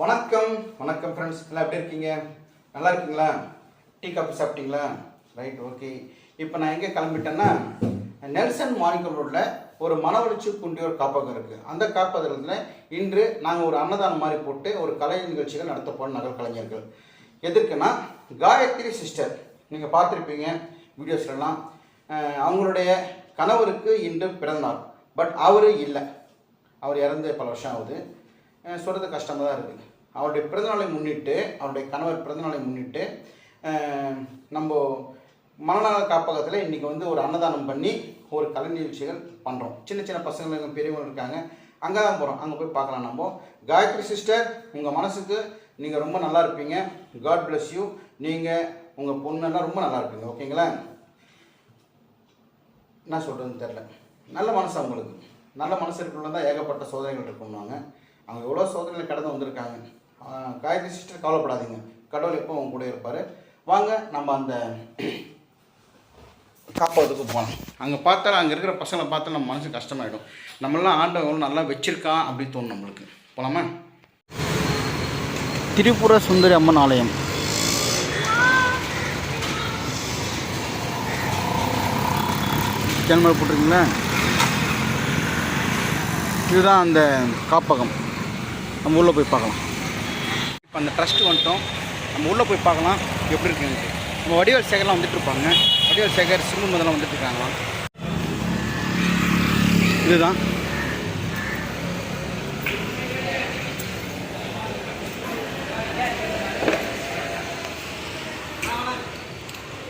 வணக்கம் வணக்கம் ஃப்ரெண்ட்ஸ் எல்லாம் எப்படி இருக்கீங்க நல்லா இருக்கீங்களா டீ காஃபி சாப்பிட்டீங்களா ரைட் ஓகே இப்போ நான் எங்கே கிளம்பிட்டேன்னா நெல்சன் மாணிக்கம் ரோட்டில் ஒரு மன குண்டிய ஒரு காப்பகம் இருக்குது அந்த காப்பகத்தில் இன்று நாங்கள் ஒரு அன்னதானம் மாதிரி போட்டு ஒரு கலை நிகழ்ச்சிகள் நடத்த போன நகர் கலைஞர்கள் எதற்குன்னா காயத்ரி சிஸ்டர் நீங்கள் பார்த்துருப்பீங்க வீடியோஸ்லாம் அவங்களுடைய கணவருக்கு இன்று பிறந்தார் பட் அவரு இல்லை அவர் இறந்து பல வருஷம் ஆகுது சொல்கிறது கஷ்டமாக தான் இருக்குது அவருடைய பிறந்தநாளை முன்னிட்டு அவருடைய கணவர் பிறந்தநாளை முன்னிட்டு நம்ம மனநல காப்பகத்தில் இன்றைக்கி வந்து ஒரு அன்னதானம் பண்ணி ஒரு கலை நிகழ்ச்சிகள் பண்ணுறோம் சின்ன சின்ன பசங்கள் எங்கள் பெரியவங்க இருக்காங்க அங்கே தான் போகிறோம் அங்கே போய் பார்க்கலாம் நம்ம காயத்ரி சிஸ்டர் உங்கள் மனசுக்கு நீங்கள் ரொம்ப நல்லா இருப்பீங்க காட் பிளஸ் யூ நீங்கள் உங்கள் பொண்ணெல்லாம் ரொம்ப நல்லா இருப்பீங்க ஓகேங்களா என்ன சொல்கிறதுன்னு தெரில நல்ல மனசு அவங்களுக்கு நல்ல மனசு இருக்கணும்னா தான் ஏகப்பட்ட சோதனைகள் இருக்கும்னாங்க அவங்க எவ்வளோ சோதனைகள் கடந்து வந்திருக்காங்க காயத்ரி சிஸ்டர் கவலைப்படாதீங்க கடவுள் எப்போ உங்க கூட இருப்பார் வாங்க நம்ம அந்த காப்பதுக்கு போகலாம் அங்கே பார்த்தா அங்கே இருக்கிற பசங்களை பார்த்தா நம்ம மனசு கஷ்டமாயிடும் நம்மளாம் எவ்வளோ நல்லா வச்சுருக்கான் அப்படின்னு தோணும் நம்மளுக்கு போகலாமா திரிபுர சுந்தரி அம்மன் ஆலயம் கேன்மரை போட்டிருக்கீங்களா இதுதான் அந்த காப்பகம் நம்ம உள்ளே போய் பார்க்கலாம் இப்போ அந்த ட்ரஸ்ட்டு வந்துட்டோம் நம்ம உள்ளே போய் பார்க்கலாம் எப்படி இருக்குது நம்ம வடிவேல் சேகர்லாம் வந்துட்டு இருப்பாங்க வடிவேல் சேகர் சிம்மு முதலாம் வந்துட்டு இருக்காங்களாம் இதுதான்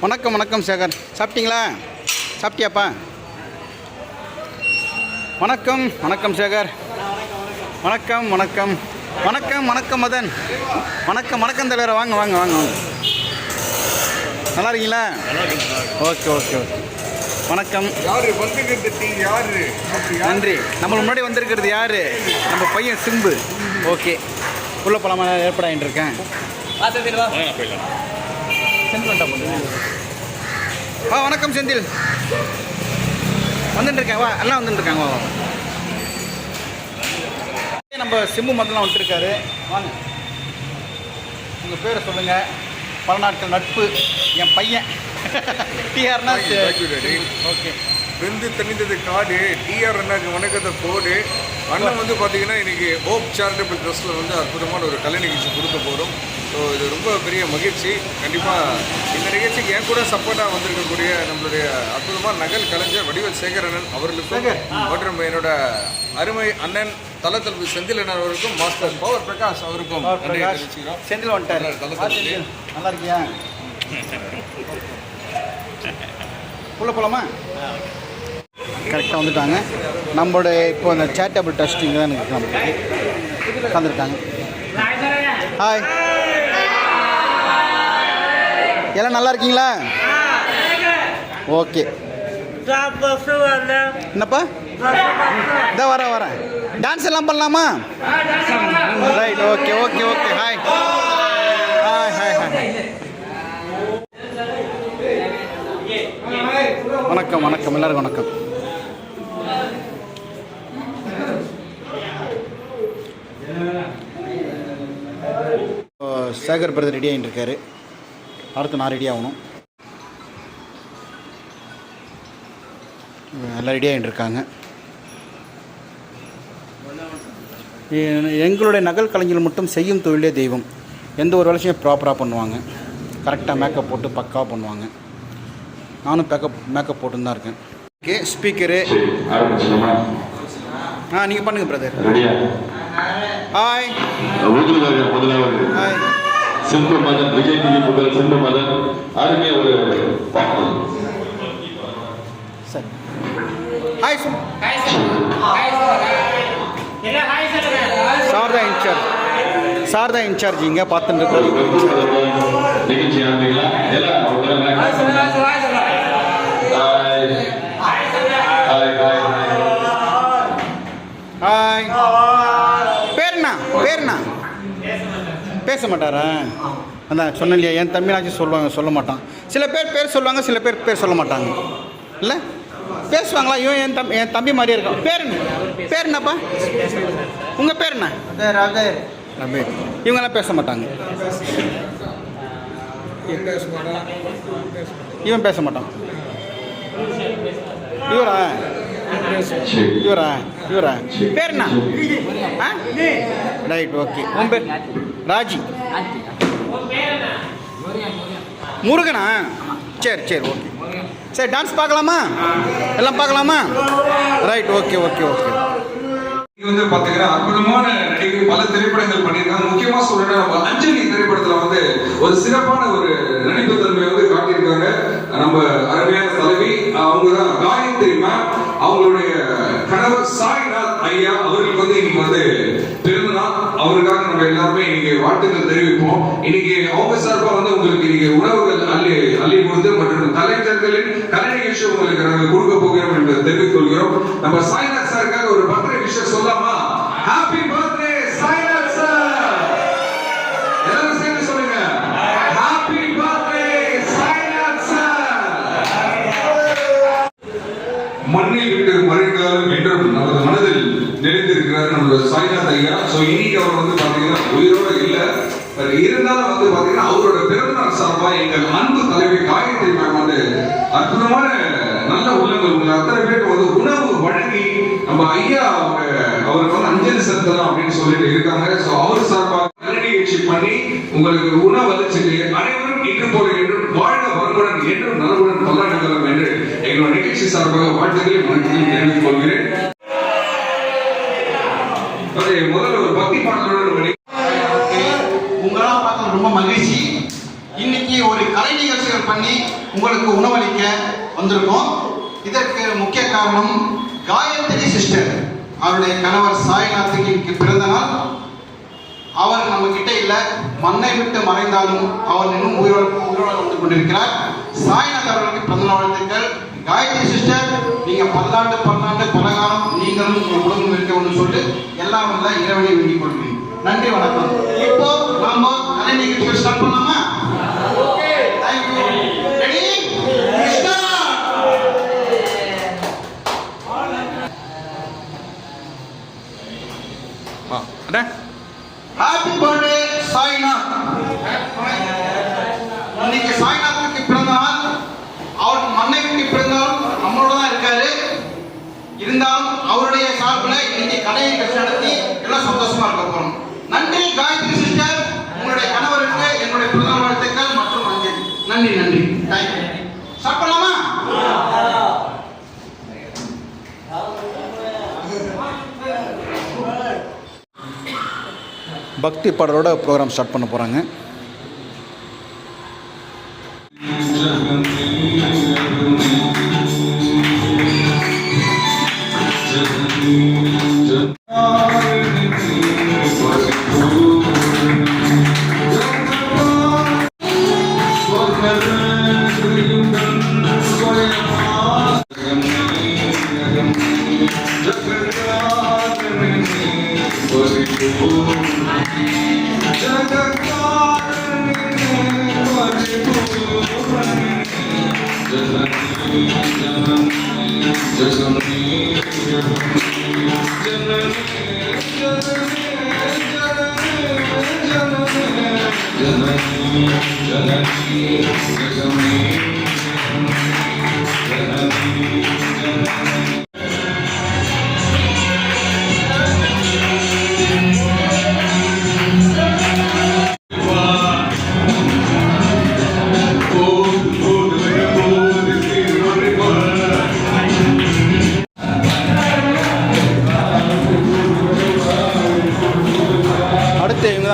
வணக்கம் வணக்கம் சேகர் சாப்பிட்டீங்களா சாப்பிட்டியாப்பா வணக்கம் வணக்கம் சேகர் வணக்கம் வணக்கம் வணக்கம் வணக்கம் மதன் வணக்கம் வணக்கம் தலைவரை வாங்க வாங்க வாங்க வாங்க நல்லா இருக்கீங்களா ஓகே ஓகே ஓகே வணக்கம் நன்றி நம்ம முன்னாடி வந்திருக்கிறது யார் நம்ம பையன் சிம்பு ஓகே உள்ள பழம ஏற்படாயின் இருக்கேன் வா வணக்கம் செந்தில் வந்துட்டுருக்கேன் வா எல்லாம் வந்துட்டு இருக்காங்க வா நம்ம சிம்மு மந்தலாம் வந்துருக்காரு வாங்க உங்கள் பேரை சொல்லுங்கள் பல நாட்கள் நட்பு என் பையன் டிஆர்னா ஓகே விருந்து தெரிந்தது காடு டிஆர் அண்ணாக்கு வணக்கத்தை போடு அண்ணன் வந்து பார்த்தீங்கன்னா இன்றைக்கி ஹோப் சேரிட்டபிள் ட்ரஸ்ட்டில் வந்து அற்புதமான ஒரு கலை நிகழ்ச்சி கொடுக்க போகிறோம் ஸோ இது ரொம்ப பெரிய மகிழ்ச்சி கண்டிப்பாக இந்த நிகழ்ச்சிக்கு என் கூட சப்போர்ட்டாக வந்திருக்கக்கூடிய நம்மளுடைய அற்புதமான நகல் கலைஞர் வடிவல் சேகர் அண்ணன் அவர்களுக்கும் மற்றும் என்னோட அருமை அண்ணன் செந்தில் செந்திலன் அவருக்கும் மாஸ்டர் பவர் பிரகாஷ் அவருக்கும் செந்தில் வந்துட்டார் நல்லா இருக்கியா உள்ள போகலாமா கரெக்டாக வந்துட்டாங்க நம்மளோட இப்போ அந்த சேட்டபிள் டஸ்டிங் தான் எனக்கு நம்ம உட்காந்துருக்காங்க ஹாய் எல்லாம் நல்லா இருக்கீங்களா ஓகே என்னப்பா இந்த வரேன் வரேன் டான்ஸ் எல்லாம் பண்ணலாமா right okay okay okay hi hi hi hi வணக்கம் வணக்கம் எல்லாருக்கும் வணக்கம் சேகர் பிரதர் ரெடி ஆகிட்டுருக்காரு அடுத்து நான் ரெடி ஆகணும் எல்லாம் ரெடி ஆகிட்டுருக்காங்க இருக்காங்க எங்களுடைய நகல் கலைஞர்கள் மட்டும் செய்யும் தொழிலே தெய்வம் எந்த ஒரு வேலையும் ப்ராப்பராக பண்ணுவாங்க கரெக்டாக மேக்கப் போட்டு பக்காவாக பண்ணுவாங்க நானும் பேக்கப் மேக்கப் போட்டுன்னு தான் இருக்கேன் ஓகே ஸ்பீக்கரு ஆ நீங்கள் பண்ணுங்கள் brother hi hi Simbu Madan Vijay TV Pugazh Simbu Madan அருமையா ஒரு sir hi sir hi sir hi sir Sarada in charge Sarada in charge இங்கே பார்த்துட்டு ஹாய் பேர்ண்ணா பேர்ண்ணா பேச மாட்டாரா அந்த சொன்னேன் இல்லையா என் தமிழாச்சும் சொல்லுவாங்க சொல்ல மாட்டான் சில பேர் பேர் சொல்லுவாங்க சில பேர் பேர் சொல்ல மாட்டாங்க இல்லை பேசுவாங்களா இவன் என் தம்பி என் தம்பி மாதிரி இருக்கான் பேர் என்ன பேர் என்னப்பா உங்கள் பேர் என்ன இவங்கெல்லாம் பேச மாட்டாங்க இவன் பேச மாட்டான் இவரா இவரா இவரா பேர் என்ன ரைட் ஓகே உன் பேர் ராஜி முருகனா சரி சரி ஓகே சரி டான்ஸ் பார்க்கலாமா எல்லாம் பார்க்கலாமா ரைட் ஓகே ஓகே ஓகே இது வந்து பாத்தீங்கன்னா அற்புதமான நடிகை பல திரைப்படங்கள் பண்ணியிருக்காங்க முக்கியமா சொல்லணும் நம்ம அஞ்சலி திரைப்படத்துல வந்து ஒரு சிறப்பான ஒரு நடிப்பு தன்மையை வந்து காட்டியிருக்காங்க நம்ம அருமையான தலைவி அவங்க தான் காயத்ரி மேம் அவங்களுடைய கணவர் சாய்நாத் ஐயா அவர்களுக்கு வந்து இன்னைக்கு வந்து நம்ம எல்லாருமே இன்னைக்கு வாழ்த்துக்கள் தெரிவிப்போம் இன்னைக்கு அவங்க சார்பா வந்து உங்களுக்கு இன்னைக்கு உணவுகள் அள்ளி அள்ளி கொடுத்து மற்றும் கலைஞர்களின் கலை நிகழ்ச்சி உங்களுக்கு நாங்கள் கொடுக்க போகிறோம் என்று தெரிவித்துக் கொள்கிறோம் நம்ம சாய்நாத் சாருக்காக ஒரு பத்திர விஷயம் சொல்லாமா ஹாப்பி பர்த்டே சாய்நாத் மண்ணில் விட்டு மழைக்காலம் என்றும் நமது மனதில் நிறைந்திருக்கிறார் நம்ம சாய்நாத் ஐயா சோ இன்னைக்கு அவர் வந்து பார்த்தீங்கன்னா உயிரோட இல்லை பட் இருந்தாலும் வந்து பாத்தீங்கன்னா அவரோட பிறந்தநாள் சார்பா எங்கள் அன்பு தலைவி காயத்ரி மேம் வந்து அற்புதமான நல்ல உள்ளங்கள் உள்ள அத்தனை பேருக்கு வந்து உணவு வழங்கி நம்ம ஐயா அவங்க அவருக்கு வந்து அஞ்சலி செலுத்தலாம் அப்படின்னு சொல்லிட்டு இருக்காங்க ஸோ அவர் சார்பாக நிகழ்ச்சி பண்ணி உங்களுக்கு உணவு அளிச்சுட்டு அனைவரும் இன்று போல என்றும் வாழ்க வளமுடன் என்றும் நலமுடன் பல்லாண்டுகளும் என்று எங்களோட நிகழ்ச்சி சார்பாக வாழ்த்துக்களையும் வணக்கத்தையும் தெரிவித்துக் கொள்கிறேன் முதல்ல ஒரு பக்தி பாடலோட ஒரு கலை நிகழ்ச்சிகள் பண்ணி உங்களுக்கு உணவளிக்க வந்திருக்கோம் இதற்கு முக்கிய காரணம் காயத்ரி சிஸ்டர் அவருடைய கணவர் சாய்நாத்துக்கு பிறந்த நாள் அவர் நம்ம கிட்ட இல்ல மண்ணை விட்டு மறைந்தாலும் அவர் இன்னும் உயிரோடு உயிரோடு வந்து கொண்டிருக்கிறார் சாய்நாத் அவர்களுக்கு பிறந்த வாழ்த்துக்கள் காயத்ரி சிஸ்டர் நீங்க பல்லாண்டு பல்லாண்டு பலகாலம் நீங்களும் உங்க குடும்பம் இருக்க ஒன்று சொல்லிட்டு எல்லாம் வந்து இறைவனை வேண்டிக் கொள்கிறேன் நன்றி வணக்கம் இப்போ நம்ம கலை நிகழ்ச்சியை ஸ்டார்ட் பண்ணலாமா பக்தி பாடலோட ப்ரோக்ராம் ஸ்டார்ட் பண்ண போகிறாங்க Janani, Janani, Janani,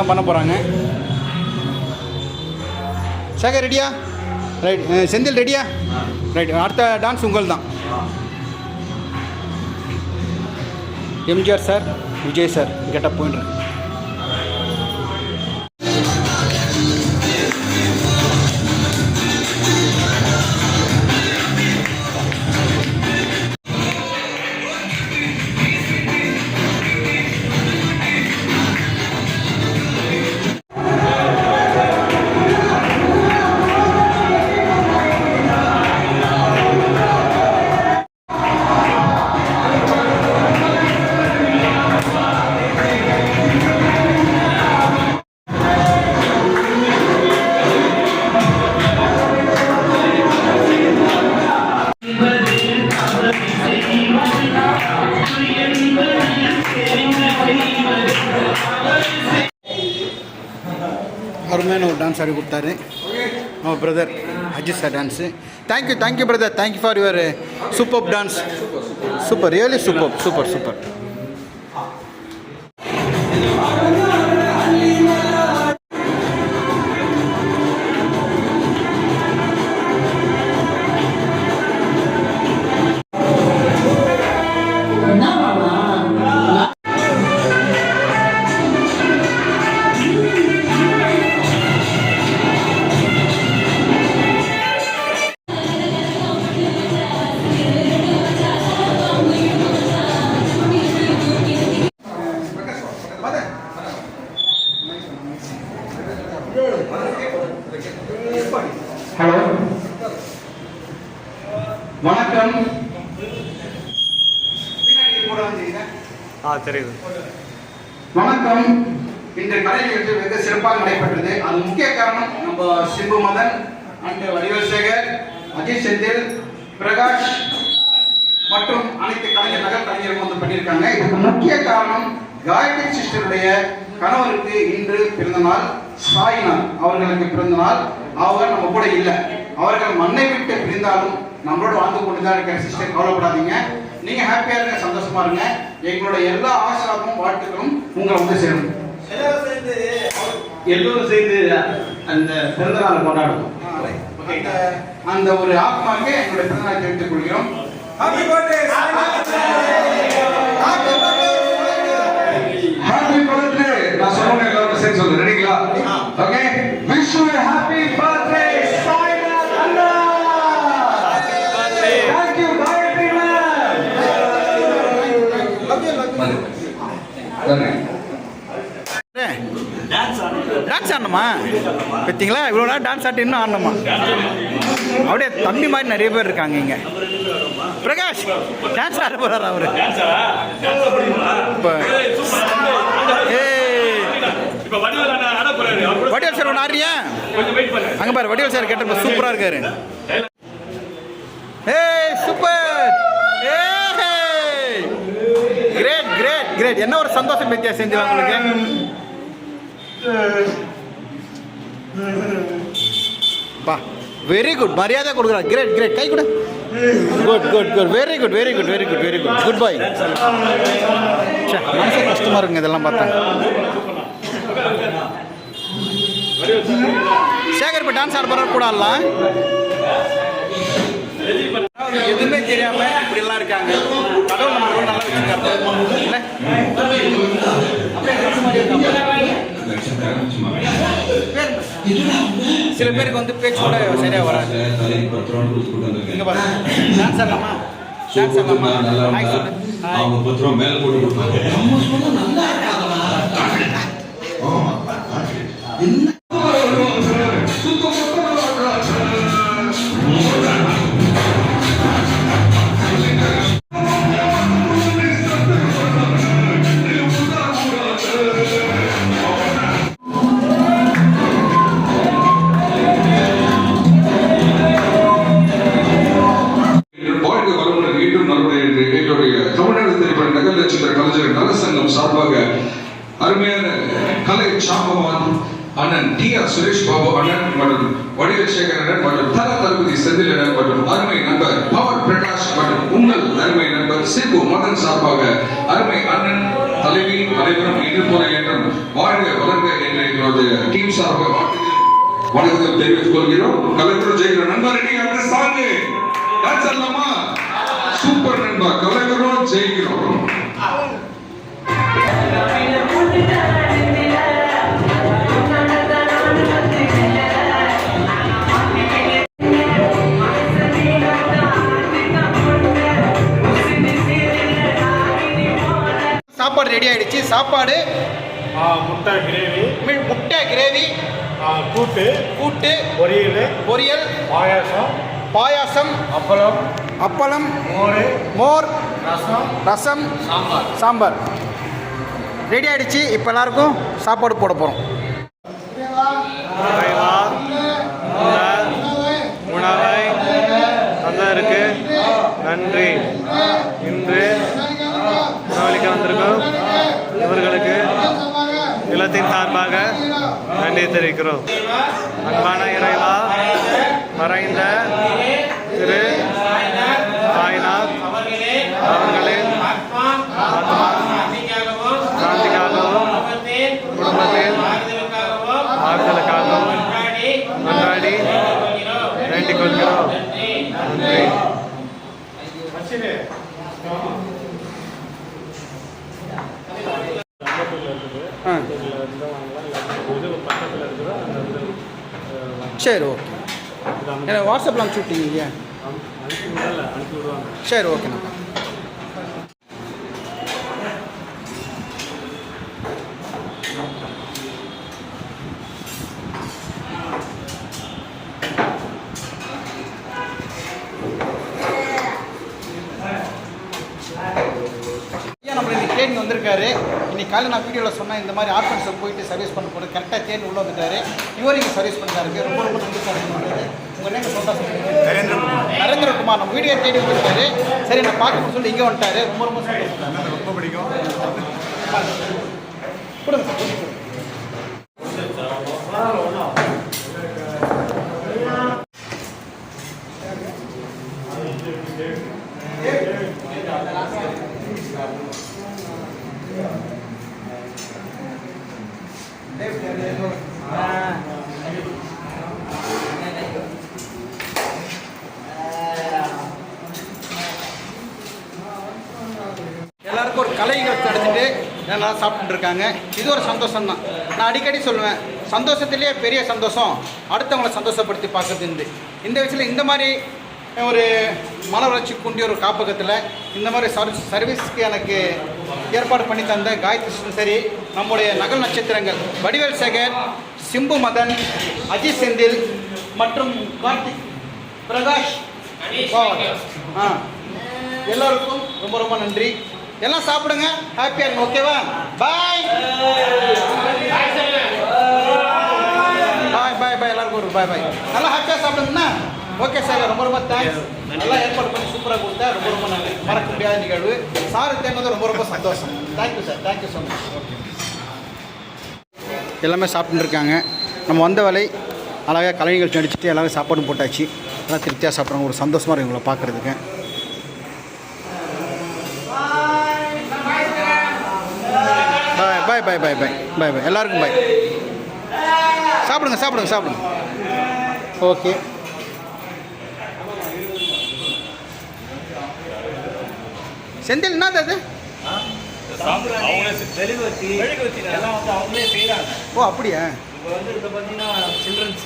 தான் பண்ண போகிறாங்க சேகர் ரெடியா ரைட் செந்தில் ரெடியா ரைட் அடுத்த டான்ஸ் உங்கள் தான் MGR sir Vijay sir getup போயிட்டு Sir, dance. Thank you brother. Thank you for your uh, superb dance. Super, really superb. வணக்கம் ஆ தெரியுது வணக்கம் இந்த கலை நிகழ்ச்சி மிக சிறப்பாக நடைபெற்றது அது முக்கிய காரணம் நம்ம சிம்பு மதன் அண்ட் வடிவல் அஜித் செந்தில் பிரகாஷ் மற்றும் அனைத்து கலைஞர் நகர் கலைஞர்கள் வந்து பண்ணியிருக்காங்க இதுக்கு முக்கிய காரணம் காயத்ரி சிஸ்டருடைய கணவருக்கு இன்று பிறந்த நாள் சாய்நாத் அவர்களுக்கு பிறந்த நாள் அவங்க நம்ம கூட இல்லை அவர்கள் மண்ணை விட்டு பிரிந்தாலும் நம்மளோட வாழ்ந்து கொண்டு தான் இருக்க சிஸ்டர் கவலைப்படாதீங்க நீங்க ஹாப்பியா இருங்க சந்தோஷமா இருங்க எங்களோட எல்லா ஆசிராமும் வாழ்த்துக்களும் உங்களை வந்து சேரும் எல்லோரும் சேர்ந்து அந்த பிறந்த நாள் கொண்டாடுவோம் அந்த ஒரு ஆத்மாக்கு எங்களுடைய பிறந்த நாள் தெரிவித்துக் கொள்கிறோம் ஹாப்பி பர்த்டே ஆடணுமா பார்த்தீங்களா இவ்வளோ நேரம் டான்ஸ் ஆட்டி இன்னும் ஆடணுமா அப்படியே தம்பி மாதிரி நிறைய பேர் இருக்காங்க இங்கே பிரகாஷ் டான்ஸ் ஆட போகிறார் அவர் ஏ வடிவல் சார் ஒன்று ஆடுறியா அங்கே பாரு வடிவல் சார் கேட்டப்ப சூப்பராக இருக்காரு ஏய் சூப்பர் கிரேட் கிரேட் கிரேட் என்ன ஒரு சந்தோஷம் பேத்தியா செஞ்சு உங்களுக்கு பா வெரி குட் மரியாதை கொடுக்குறா கிரேட் கிரேட் கை கூட good good good very good very good very good very good good bye மனசு கஷ்டமாக இருக்குங்க இதெல்லாம் பார்த்தா சேகர் இப்போ டான்ஸ் ஆட போகிற கூட ஆடலாம் எதுவுமே தெரியாம இப்படிலாம் இருக்காங்க கடவுள் நம்ம நல்லா சில பேருக்கு வந்து பேச்சு கூட சரியா வராது இங்க பாருங்க டான்ஸ் ஆடலாமா வணக்கம் தெரிவித்துக் கொள்கிறோம் கலைஞர் ஜெயிக்கிற நண்பா ரெடி சாங்கு டான்ஸ் சூப்பர் நண்பா கலைஞரும் ஜெயிக்கிறோம் சாப்பாடு ரெடி ஆயிடுச்சு சாப்பாடு முட்டை கிரேவி முட்டை கிரேவி கூட்டு கூட்டு பொரியல் பொரியல் பாயாசம் பாயாசம் அப்பளம் அப்பளம் மோர் மோர் ரசம் ரசம் சாம்பார் சாம்பார் ரெடி ஆகிடுச்சு இப்போ எல்லாருக்கும் சாப்பாடு போட போகிறோம் உணவை நல்லா இருக்குது நன்றி சங்கத்தின் சார்பாக நன்றி தெரிவிக்கிறோம் அன்பான இறைவா மறைந்த திரு சாய்நாத் அவர்களின் ஆத்மா சாந்திக்காகவும் குடும்பத்தின் ஆறுதலுக்காகவும் கொண்டாடி வேண்டிக் கொள்கிறோம் நன்றி சரி ஓகே வாட்ஸ்அப்பில் அனுப்பிச்சு விட்டீங்க சரி ஓகேண்ணா ட்ரைனிங் வந்திருக்காரு இன்னைக்கு காலையில் நான் வீடியோவில் சொன்னால் இந்த மாதிரி ஆர்ஃபன்ஸை போயிட்டு சர்வீஸ் பண்ண போது கரெக்டாக தேன் உள்ளே வந்துட்டாரு இவர் இங்கே சர்வீஸ் பண்ணுறாரு ரொம்ப ரொம்ப சந்தோஷம் உங்கள் நரேந்திரகுமார் நம்ம வீடியோ தேடி வந்திருக்காரு சரி நான் பார்க்கணும்னு சொல்லி இங்கே வந்துட்டாரு ரொம்ப ரொம்ப சந்தோஷம் ரொம்ப பிடிக்கும் கொடுங்க நல்லா சாப்பிட்டுருக்காங்க இது ஒரு சந்தோஷம் தான் நான் அடிக்கடி சொல்லுவேன் சந்தோஷத்துலேயே பெரிய சந்தோஷம் அடுத்தவங்களை சந்தோஷப்படுத்தி பார்க்குறது இருந்து இந்த விஷயத்தில் இந்த மாதிரி ஒரு மன வளர்ச்சி கூண்டிய ஒரு காப்பகத்தில் இந்த மாதிரி சர் சர்வீஸ்க்கு எனக்கு ஏற்பாடு பண்ணி தந்த காயத்ரி சரி நம்முடைய நகல் நட்சத்திரங்கள் வடிவேல் சேகர் சிம்பு மதன் அஜித் செந்தில் மற்றும் கார்த்திக் பிரகாஷ் ஆ எல்லோருக்கும் ரொம்ப ரொம்ப நன்றி எல்லாம் சாப்பிடுங்க ஹாப்பியாக இருங்க ஓகேவா பாய் பாய் பாய் பாய் எல்லாருக்கும் ஒரு பாய் பாய் நல்லா ஹாப்பியாக சாப்பிடுங்கண்ணா ஓகே சார் ரொம்ப ரொம்ப தேங்க்ஸ் நல்லா ஏற்பாடு பண்ணி சூப்பராக கொடுத்தா ரொம்ப ரொம்ப நன்றி மறக்க முடியாத நிகழ்வு சார் தேர்ந்தது ரொம்ப ரொம்ப சந்தோஷம் thank you sir thank you so much எல்லாமே சாப்பிட்டுருக்காங்க நம்ம வந்த வேலை அழகாக கலை நிகழ்ச்சி நடிச்சுட்டு எல்லாமே சாப்பாடும் போட்டாச்சு நல்லா திருப்தியாக சாப்பிட்றாங்க ஒரு சந்தோஷமாக இருக்கும் இவங்களை பார்க்குறதுக்கு பாய் பாய் பாய் பாய் பாய் பாய் எல்லாருக்கும் பாய் சாப்பிடுங்க சாப்பிடுங்க சாப்பிடுங்க ஓகே செந்தில் என்னது அது ஓ அப்படியா இப்போ வந்து இதை பார்த்தீங்கன்னா சில்ட்ரன்ஸ்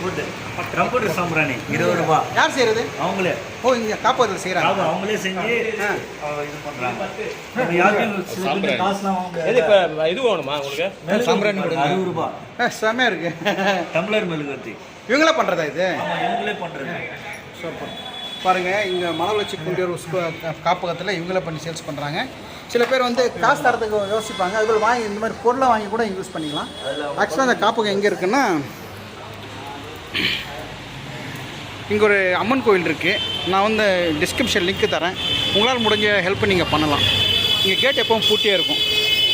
ஃபுட் சாம்பிராணி இருபது ரூபா யார் செய்யறது அவங்களே ஓ இங்க காப்பாத்துல செய்யறாங்க அவங்களே செஞ்சு இது பண்றாங்க காசுலாம் இது இப்ப இது வேணுமா உங்களுக்கு சாம்பிராணி அறுபது ரூபா செமையா இருக்கு டம்ளர் மெழுகுவர்த்தி இவங்களே பண்றதா இது இவங்களே பண்றது சூப்பர் பாருங்க இங்கே மனவளர்ச்சி குண்டியூர் காப்பகத்தில் இவங்களே பண்ணி சேல்ஸ் பண்ணுறாங்க சில பேர் வந்து காசு தரத்துக்கு யோசிப்பாங்க அதில் வாங்கி இந்த மாதிரி பொருளை வாங்கி கூட யூஸ் பண்ணிக்கலாம் ஆக்சுவலாக அந்த காப்பகம் எங்கே இருக்குன்னா இங்கே ஒரு அம்மன் கோயில் இருக்குது நான் வந்து டிஸ்கிரிப்ஷன் லிங்க்கு தரேன் உங்களால் முடிஞ்ச ஹெல்ப் நீங்கள் பண்ணலாம் இங்கே கேட் எப்பவும் பூட்டியாக இருக்கும்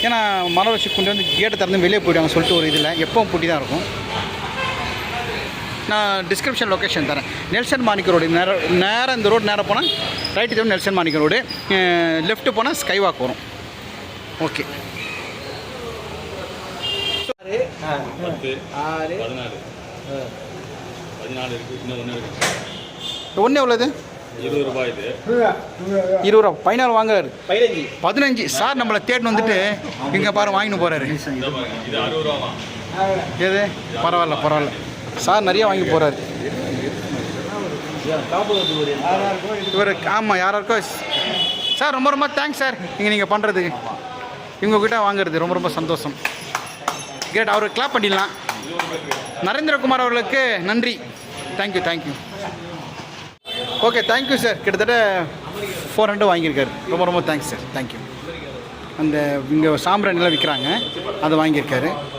ஏன்னா மரம் வச்சு கொண்டு வந்து கேட்டை திறந்து வெளியே போயிடுவாங்க சொல்லிட்டு ஒரு இதில் எப்பவும் பூட்டி தான் இருக்கும் நான் டிஸ்கிரிப்ஷன் லொக்கேஷன் தரேன் நெல்சன் மாணிக்க ரோடு நேரம் நேரம் இந்த ரோடு நேராக போனால் ரைட்டு தான் நெல்சன் மாணிக்க ரோடு லெஃப்ட்டு போனால் ஸ்கைவாக் வரும் ஓகே ஆறு ஆறு பதினாலு பதினாலு இருக்குது இன்னும் ஒன்று இருக்குது ஒன்று எவ்வளோ இது இருபது ரூபாய் இது இருபது ரூபா பதினாறு வாங்குறாரு பதினஞ்சு பதினஞ்சு சார் நம்மளை தேடின்னு வந்துட்டு இங்கே பாரு வாங்கின்னு போகிறாரு எது பரவாயில்ல பரவாயில்ல சார் நிறைய வாங்கி போகிறாரு இவர் ஆமாம் யாராருக்கோ சார் ரொம்ப ரொம்ப தேங்க்ஸ் சார் இங்கே நீங்கள் பண்ணுறதுக்கு இவங்கக்கிட்ட வாங்குறது ரொம்ப ரொம்ப சந்தோஷம் கிரேட் அவருக்கு கிளாப் பண்ணிடலாம் நரேந்திரகுமார் அவர்களுக்கு நன்றி thank you thank you okay thank you sir கிட்டத்தட்ட ஃபோர் ஹண்ட்ரட் வாங்கியிருக்காரு ரொம்ப ரொம்ப தேங்க்ஸ் சார் தேங்க்யூ அந்த இங்கே சாம்பிராணிலாம் விற்கிறாங்க அதை வாங்கியிருக்காரு